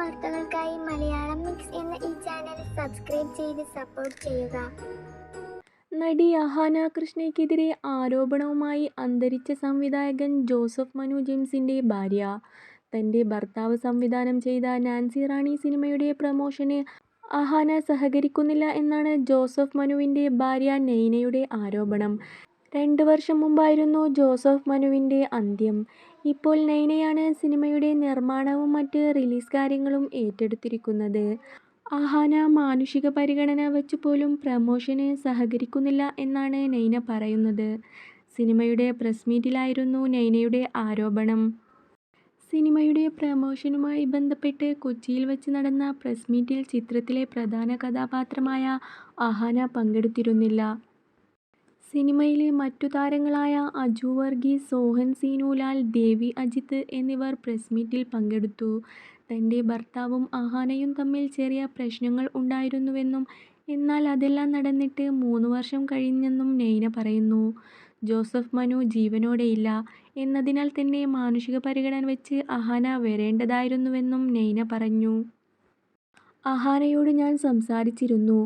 വാർത്തകൾക്കായി മലയാളം മിക്സ് എന്ന ഈ ചാനൽ സബ്സ്ക്രൈബ് ചെയ്ത് സപ്പോർട്ട് ചെയ്യുക നടി അഹാന കൃഷ്ണയ്ക്കെതിരെ ആരോപണവുമായി അന്തരിച്ച സംവിധായകൻ ജോസഫ് മനു ജെയിംസിന്റെ ഭാര്യ. തന്റെ ഭർത്താവ് സംവിധാനം ചെയ്ത നാൻസി റാണി സിനിമയുടെ പ്രമോഷന് അഹാന സഹകരിക്കുന്നില്ല എന്നാണ് ജോസഫ് മനുവിന്റെ ഭാര്യ നെയ്നയുടെ ആരോപണം. രണ്ട് വർഷം മുമ്പായിരുന്നു ജോസഫ് മനുവിന്റെ അന്ത്യം. ഇപ്പോൾ നൈനയാണ് സിനിമയുടെ നിർമ്മാണവും മറ്റ് റിലീസ് കാര്യങ്ങളും ഏറ്റെടുത്തിരിക്കുന്നത്. ആഹാന മാനുഷിക പരിഗണന വെച്ച് പോലും പ്രമോഷന് സഹകരിക്കുന്നില്ല എന്നാണ് നൈന പറയുന്നത്. സിനിമയുടെ പ്രസ് മീറ്റിലായിരുന്നു നൈനയുടെ ആരോപണം. സിനിമയുടെ പ്രമോഷനുമായി ബന്ധപ്പെട്ട് കൊച്ചിയിൽ വെച്ച് നടന്ന പ്രസ് മീറ്റിൽ ചിത്രത്തിലെ പ്രധാന കഥാപാത്രമായ അഹാന പങ്കെടുത്തിരുന്നില്ല. സിനിമയിലെ മറ്റു താരങ്ങളായ അജു വർഗീസ്, സോഹൻ സീനുലാൽ ദേവി അജിത്ത് എന്നിവർ പ്രസ് മീറ്റിൽ പങ്കെടുത്തു. തന്റെ ഭർത്താവും അഹാനയും തമ്മിൽ ചെറിയ പ്രശ്നങ്ങൾ ഉണ്ടായിരുന്നുവെന്നും എന്നാൽ അതെല്ലാം നടന്നിട്ട് മൂന്ന് വർഷം കഴിഞ്ഞെന്നും നൈന പറയുന്നു. ജോസഫ് മനു ജീവനോടെയില്ല എന്നതിനാൽ തന്നെ മാനുഷിക പരിഗണന വെച്ച് അഹാന വരേണ്ടതായിരുന്നുവെന്നും നൈന പറഞ്ഞു. അഹാനയോട് ഞാൻ സംസാരിച്ചിരുന്നു.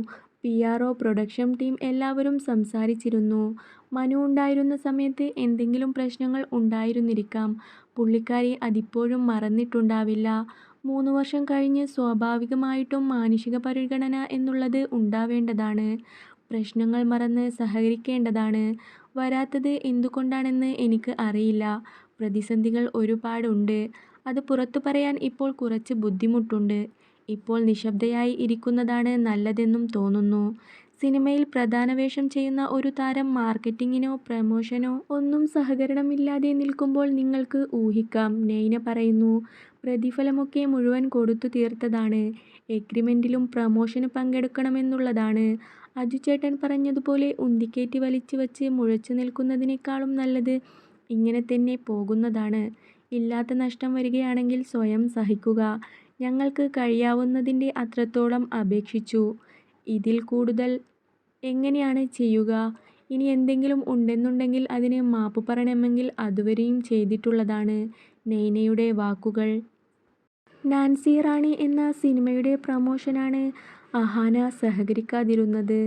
പിആർഒ, പ്രൊഡക്ഷൻ ടീം എല്ലാവരും സംസാരിച്ചിരുന്നു. മനു ഉണ്ടായിരുന്ന സമയത്ത് എന്തെങ്കിലും പ്രശ്നങ്ങൾ ഉണ്ടായിരുന്നിരിക്കാം. പുള്ളിക്കാരി അതിപ്പോഴും മറന്നിട്ടുണ്ടാവില്ല. മൂന്ന് വർഷം കഴിഞ്ഞ് സ്വാഭാവികമായിട്ടും മാനുഷിക പരിഗണന എന്നുള്ളത് ഉണ്ടാവേണ്ടതാണ്. പ്രശ്നങ്ങൾ മറന്ന് സഹകരിക്കേണ്ടതാണ്. വരാത്തത് എന്തുകൊണ്ടാണെന്ന് എനിക്ക് അറിയില്ല. പ്രതിസന്ധികൾ ഒരുപാടുണ്ട് അത് പുറത്തു പറയാൻ ഇപ്പോൾ കുറച്ച് ബുദ്ധിമുട്ടുണ്ട്. ഇപ്പോൾ നിശബ്ദയായി ഇരിക്കുന്നതാണ് നല്ലതെന്നും തോന്നുന്നു. സിനിമയിൽ പ്രധാന വേഷം ചെയ്യുന്ന ഒരു താരം മാർക്കറ്റിങ്ങിനോ പ്രമോഷനോ ഒന്നും സഹകരണമില്ലാതെ നിൽക്കുമ്പോൾ നിങ്ങൾക്ക് ഊഹിക്കാം നെയ്ന പറയുന്നു. പ്രതിഫലമൊക്കെ മുഴുവൻ കൊടുത്തു തീർത്തതാണ്. എഗ്രിമെന്റിലും പ്രമോഷന് പങ്കെടുക്കണമെന്നുള്ളതാണ്. അജുചേട്ടൻ പറഞ്ഞതുപോലെ ഉന്തിക്കേറ്റി വലിച്ചു വച്ച് മുഴച്ചു നിൽക്കുന്നതിനേക്കാളും നല്ലത് ഇങ്ങനെ തന്നെ പോകുന്നതാണ്. ഇല്ലാത്ത നഷ്ടം വരികയാണെങ്കിൽ സ്വയം സഹിക്കുക. ഞങ്ങൾക്ക് കഴിയാവുന്നതിന്റെ അത്രത്തോളം അപേക്ഷിച്ചു. ഇതിൽ കൂടുതൽ എങ്ങനെയാണ് ചെയ്യുക. ഇനി എന്തെങ്കിലും ഉണ്ടെന്നുണ്ടെങ്കിൽ അതിന് മാപ്പ് പറയണമെങ്കിൽ അതുവരെയും ചെയ്തിട്ടുള്ളതാണ്. നൈനയുടെ വാക്കുകൾ. നാൻസി റാണി എന്ന സിനിമയുടെ പ്രമോഷനാണ് അഹാന സഹകരിക്കാതിരുന്നത്.